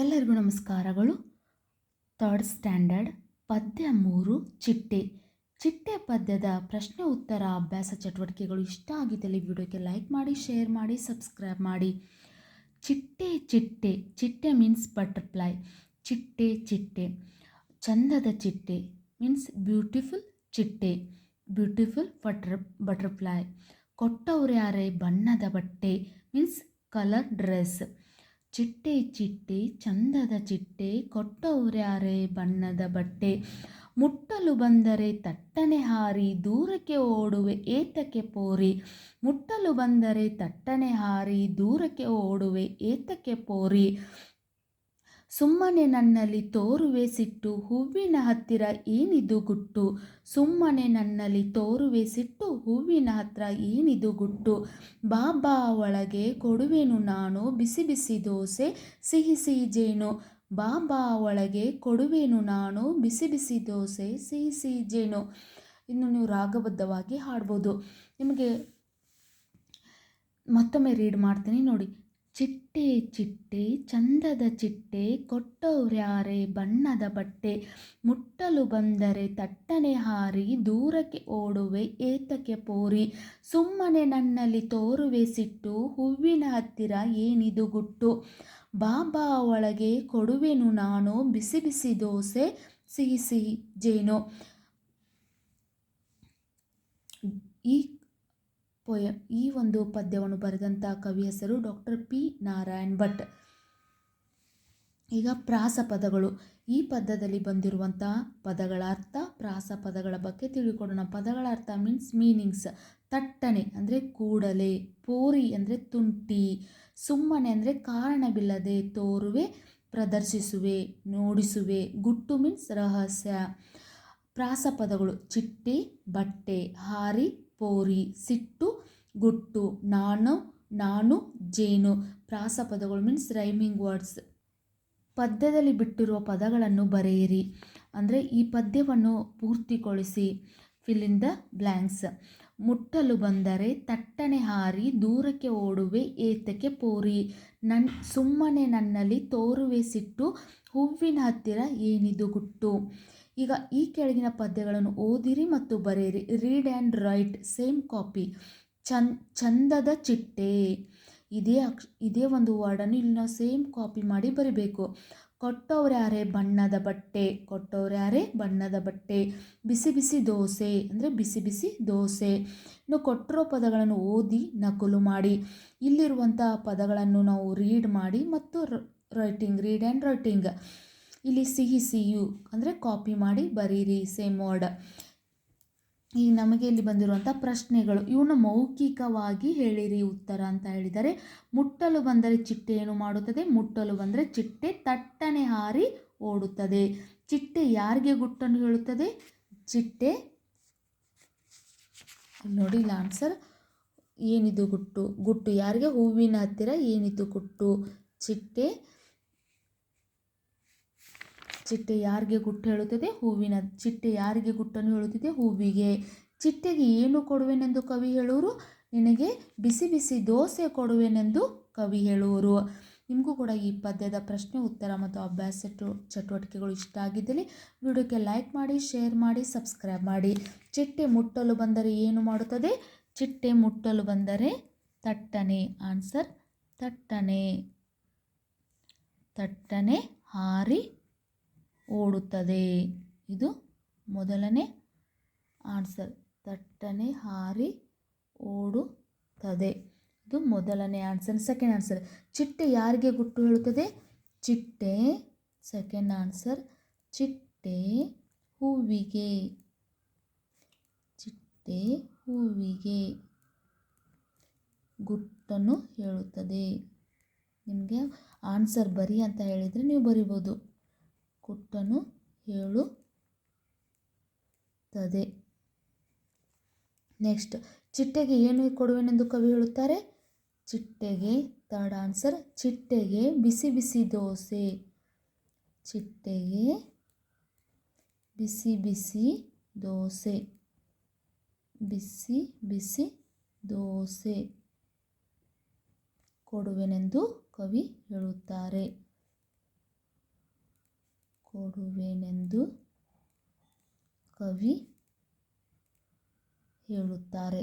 ಎಲ್ಲರಿಗೂ ನಮಸ್ಕಾರಗಳು. Third standard, ಪದ್ಯ ಮೂರು, ಚಿಟ್ಟೆ. ಚಿಟ್ಟೆ ಪದ್ಯದ ಪ್ರಶ್ನೆ ಉತ್ತರ ಅಭ್ಯಾಸ ಚಟುವಟಿಕೆಗಳು ಇಷ್ಟ ಆಗಿದ್ದಲ್ಲಿ ವಿಡಿಯೋಕ್ಕೆ ಲೈಕ್ ಮಾಡಿ, ಶೇರ್ ಮಾಡಿ, ಸಬ್ಸ್ಕ್ರೈಬ್ ಮಾಡಿ. ಚಿಟ್ಟೆ ಚಿಟ್ಟೆ. ಚಿಟ್ಟೆ ಮೀನ್ಸ್ ಬಟರ್ಫ್ಲೈ. ಚಿಟ್ಟೆ ಚಿಟ್ಟೆ. ಚಂದದ ಚಿಟ್ಟೆ ಮೀನ್ಸ್ ಬ್ಯೂಟಿಫುಲ್ ಚಿಟ್ಟೆ. Beautiful butter butterfly. ಕೊಟ್ಟವ್ರ್ಯಾರೆ ಬಣ್ಣದ ಬಟ್ಟೆ ಮೀನ್ಸ್ ಕಲರ್ ಡ್ರೆಸ್. ಚಿಟ್ಟೆ ಚಿಟ್ಟೆ, ಚಂದದ ಚಿಟ್ಟೆ ಕೊಟ್ಟವ್ರ್ಯಾರೆ ಬಣ್ಣದ ಬಟ್ಟೆ. ಮುಟ್ಟಲು ಬಂದರೆ ತಟ್ಟನೆ ಹಾರಿ, ದೂರಕ್ಕೆ ಓಡುವೆ ಏತಕ್ಕೆ ಪೋರಿ. ಮುಟ್ಟಲು ಬಂದರೆ ತಟ್ಟನೆ ಹಾರಿ, ದೂರಕ್ಕೆ ಓಡುವೆ ಏತಕ್ಕೆ ಪೋರಿ. ಸುಮ್ಮನೆ ನನ್ನಲ್ಲಿ ತೋರುವೆ ಸಿಟ್ಟು, ಹೂವಿನ ಹತ್ತಿರ ಏನಿದು ಗುಟ್ಟು? ಸುಮ್ಮನೆ ನನ್ನಲ್ಲಿ ತೋರುವೆ ಸಿಟ್ಟು, ಹೂವಿನ ಹತ್ತಿರ ಏನಿದು ಗುಟ್ಟು? ಬಾಬಾ ಒಳಗೆ ಕೊಡುವೆನು ನಾನು ಬಿಸಿ ಬಿಸಿ ದೋಸೆ, ಸಿಹಿ ಸಿಹಿ ಜೇನು. ಬಾಬಾ ಒಳಗೆ ಕೊಡುವೆನು ನಾನು ಬಿಸಿ ಬಿಸಿ ದೋಸೆ, ಸಿಹಿ ಸಿಹಿ ಜೇನು. ಇನ್ನು ನೀವು ರಾಗಬದ್ಧವಾಗಿ ಹಾಡ್ಬೋದು. ನಿಮಗೆ ಮತ್ತೊಮ್ಮೆ ರೀಡ್ ಮಾಡ್ತೀನಿ ನೋಡಿ. ಚಿಟ್ಟೆ ಚಿಟ್ಟೆ, ಚಂದದ ಚಿಟ್ಟೆ, ಕೊಟ್ಟವ್ರ್ಯಾರೆ ಬಣ್ಣದ ಬಟ್ಟೆ. ಮುಟ್ಟಲು ಬಂದರೆ ತಟ್ಟನೆ ಹಾರಿ, ದೂರಕ್ಕೆ ಓಡುವೆ ಏತಕ್ಕೆ ಪೋರಿ. ಸುಮ್ಮನೆ ನನ್ನಲ್ಲಿ ತೋರುವೆ ಸಿಟ್ಟು, ಹೂವಿನ ಹತ್ತಿರ ಏನಿದು ಗುಟ್ಟು. ಬಾಬಾ ಒಳಗೆ ಕೊಡುವೆನು ನಾನು, ಬಿಸಿ ಬಿಸಿ ದೋಸೆ, ಸಿಹಿ ಸಿಹಿ ಜೇನು. ಈ ಪೊಯಮ್ ಈ ಒಂದು ಪದ್ಯವನ್ನು ಬರೆದಂಥ ಕವಿ ಹೆಸರು ಡಾಕ್ಟರ್ ಪಿ ನಾರಾಯಣ್ ಭಟ್. ಈಗ ಪ್ರಾಸ ಪದಗಳು. ಈ ಪದ್ಯದಲ್ಲಿ ಬಂದಿರುವಂಥ ಪದಗಳ ಅರ್ಥ, ಪ್ರಾಸ ಪದಗಳ ಬಗ್ಗೆ ತಿಳ್ಕೊಳ್ಳೋಣ. ಪದಗಳ ಅರ್ಥ ಮೀನ್ಸ್ ಮೀನಿಂಗ್ಸ್ ತಟ್ಟನೆ ಅಂದರೆ ಕೂಡಲೇ, ಪೋರಿ ಅಂದರೆ ತುಂಟಿ, ಸುಮ್ಮನೆ ಅಂದರೆ ಕಾರಣವಿಲ್ಲದೆ ತೋರುವೆ, ಪ್ರದರ್ಶಿಸುವೆ, ನೋಡಿಸುವೆ. ಗುಟ್ಟು ಮೀನ್ಸ್ ರಹಸ್ಯ. ಪ್ರಾಸ ಪದಗಳು ಚಿಟ್ಟೆ, ಬಟ್ಟೆ, ಹಾರಿ ಪೋರಿ, ಸಿಟ್ಟು, ಗುಟ್ಟು, ನಾನು ನಾನು, ಜೇನು. ಪ್ರಾಸ ಪದಗಳು ಮೀನ್ಸ್ ರೈಮಿಂಗ್ ವರ್ಡ್ಸ್ ಪದ್ಯದಲ್ಲಿ ಬಿಟ್ಟಿರುವ ಪದಗಳನ್ನು ಬರೆಯಿರಿ. ಅಂದರೆ ಈ ಪದ್ಯವನ್ನು ಪೂರ್ತಿಗೊಳಿಸಿ. ಫಿಲ್ ಇನ್ ದ ಬ್ಲ್ಯಾಂಕ್ಸ್ ಮುಟ್ಟಲು ಬಂದರೆ ತಟ್ಟನೆ ಹಾರಿ, ದೂರಕ್ಕೆ ಓಡುವೆ, ಏತಕ್ಕೆ ಪೋರಿ. ನನ್, ಸುಮ್ಮನೆ ನನ್ನಲ್ಲಿ ತೋರುವೆ ಸಿಟ್ಟು, ಹೂವಿನ ಹತ್ತಿರ ಏನಿದು ಗುಟ್ಟು. ಈಗ ಈ ಕೆಳಗಿನ ಪದ್ಯಗಳನ್ನು ಓದಿರಿ ಮತ್ತು ಬರೆಯಿರಿ. Read and write, same copy. ಚಂದ್ ಚಂದದ ಚಿಟ್ಟೆ. ಇದೇ ಅಕ್ಷ, ಇದೇ ಒಂದು ವರ್ಡನ್ನು ಇಲ್ಲಿ ನಾವು ಸೇಮ್ ಕಾಪಿ ಮಾಡಿ ಬರಿಬೇಕು. ಕೊಟ್ಟವ್ರ್ಯಾರೆ ಬಣ್ಣದ ಬಟ್ಟೆ ಕೊಟ್ಟವ್ರ್ಯಾರೆ ಬಣ್ಣದ ಬಟ್ಟೆ. ಬಿಸಿ ಬಿಸಿ ದೋಸೆ, ಅಂದರೆ ಬಿಸಿ ಬಿಸಿ ದೋಸೆ. ಇನ್ನು ಕೊಟ್ಟಿರೋ ಪದಗಳನ್ನು ಓದಿ, ನಕಲು ಮಾಡಿ. ಇಲ್ಲಿರುವಂಥ ಪದಗಳನ್ನು ನಾವು ರೀಡ್ ಮಾಡಿ ಮತ್ತು ರೈಟಿಂಗ್, ರೀಡ್ ಆ್ಯಂಡ್ ರೈಟಿಂಗ್. ಇಲ್ಲಿ ಸಿಹಿ ಸಿಯು ಅಂದರೆ ಕಾಪಿ ಮಾಡಿ ಬರೀರಿ ಸೇಮ್ ವರ್ಡ್ ಈಗ ನಮಗೆ ಇಲ್ಲಿ ಬಂದಿರುವಂಥ ಪ್ರಶ್ನೆಗಳು. ಇವನ್ನ ಮೌಖಿಕವಾಗಿ ಹೇಳಿರಿ ಉತ್ತರ ಅಂತ ಹೇಳಿದರೆ, ಮುಟ್ಟಲು ಬಂದರೆ ಚಿಟ್ಟೆ ಏನು ಮಾಡುತ್ತದೆ? ಮುಟ್ಟಲು ಬಂದರೆ ಚಿಟ್ಟೆ ತಟ್ಟನೆ ಹಾರಿ ಓಡುತ್ತದೆ. ಚಿಟ್ಟೆ ಯಾರಿಗೆ ಗುಟ್ಟನ್ನು ಹೇಳುತ್ತದೆ? ಚಿಟ್ಟೆ, ನೋಡಿ ಇಲ್ಲ ಆನ್ಸರ್ ಏನಿದು ಗುಟ್ಟು? ಗುಟ್ಟು ಯಾರಿಗೆ? ಹೂವಿನ ಹತ್ತಿರ ಏನಿದು ಗುಟ್ಟು? ಚಿಟ್ಟೆ ಚಿಟ್ಟೆ ಯಾರಿಗೆ ಗುಟ್ಟು ಹೇಳುತ್ತದೆ? ಹೂವಿನ ಚಿಟ್ಟೆ ಯಾರಿಗೆ ಗುಟ್ಟನ್ನು ಹೇಳುತ್ತಿದೆ? ಹೂವಿಗೆ. ಚಿಟ್ಟೆಗೆ ಏನು ಕೊಡುವೆನೆಂದು ಕವಿ ಹೇಳುವರು? ನಿನಗೆ ಬಿಸಿ ಬಿಸಿ ದೋಸೆ ಕೊಡುವೆನೆಂದು ಕವಿ ಹೇಳುವರು. ನಿಮಗೂ ಕೂಡ ಈ ಪದ್ಯದ ಪ್ರಶ್ನೆ, ಉತ್ತರ ಮತ್ತು ಅಭ್ಯಾಸ ಚಟುವಟಿಕೆಗಳು ಇಷ್ಟ ಆಗಿದ್ದಲ್ಲಿ ವಿಡಿಯೋಕ್ಕೆ ಲೈಕ್ ಮಾಡಿ, ಶೇರ್ ಮಾಡಿ, ಸಬ್ಸ್ಕ್ರೈಬ್ ಮಾಡಿ. ಚಿಟ್ಟೆ ಮುಟ್ಟಲು ಬಂದರೆ ಏನು ಮಾಡುತ್ತದೆ? ಚಿಟ್ಟೆ ಮುಟ್ಟಲು ಬಂದರೆ ತಟ್ಟನೆ. ಆನ್ಸರ್ ತಟ್ಟನೆ. ತಟ್ಟನೆ ಹಾರಿ ಓಡುತ್ತದೆ. ಇದು ಮೊದಲನೇ ಆನ್ಸರ್. ತಟ್ಟನೆ ಹಾರಿ ಓಡುತ್ತದೆ. ಇದು ಮೊದಲನೇ ಆನ್ಸರ್ ಸೆಕೆಂಡ್ ಆನ್ಸರ್. ಚಿಟ್ಟೆ ಯಾರಿಗೆ ಗುಟ್ಟು ಹೇಳುತ್ತದೆ? ಚಿಟ್ಟೆ ಸೆಕೆಂಡ್ ಆನ್ಸರ್. ಚಿಟ್ಟೆ ಹೂವಿಗೆ. ಚಿಟ್ಟೆ ಹೂವಿಗೆ ಗುಟ್ಟನ್ನು ಹೇಳುತ್ತದೆ. ನಿಮಗೆ ಆನ್ಸರ್ ಬರಿ ಅಂತ ಹೇಳಿದರೆ ನೀವು ಬರಿಬೋದು. ಗುಟ್ಟನ್ನು ಹೇಳುತ್ತದೆ. ನೆಕ್ಸ್ಟ್ ಚಿಟ್ಟೆಗೆ ಏನು ಕೊಡುವೆನೆಂದು ಕವಿ ಹೇಳುತ್ತಾರೆ? ಚಿಟ್ಟೆಗೆ ಥರ್ಡ್ ಆನ್ಸರ್ ಚಿಟ್ಟೆಗೆ ಬಿಸಿ ಬಿಸಿ ದೋಸೆ. ಚಿಟ್ಟೆಗೆ ಬಿಸಿ ಬಿಸಿ ದೋಸೆ. ಬಿಸಿ ಬಿಸಿ ದೋಸೆ ಕೊಡುವೆನೆಂದು ಕವಿ ಹೇಳುತ್ತಾರೆ. ಕೊಡುವೆನೆಂದು ಕವಿ ಹೇಳುತ್ತಾರೆ.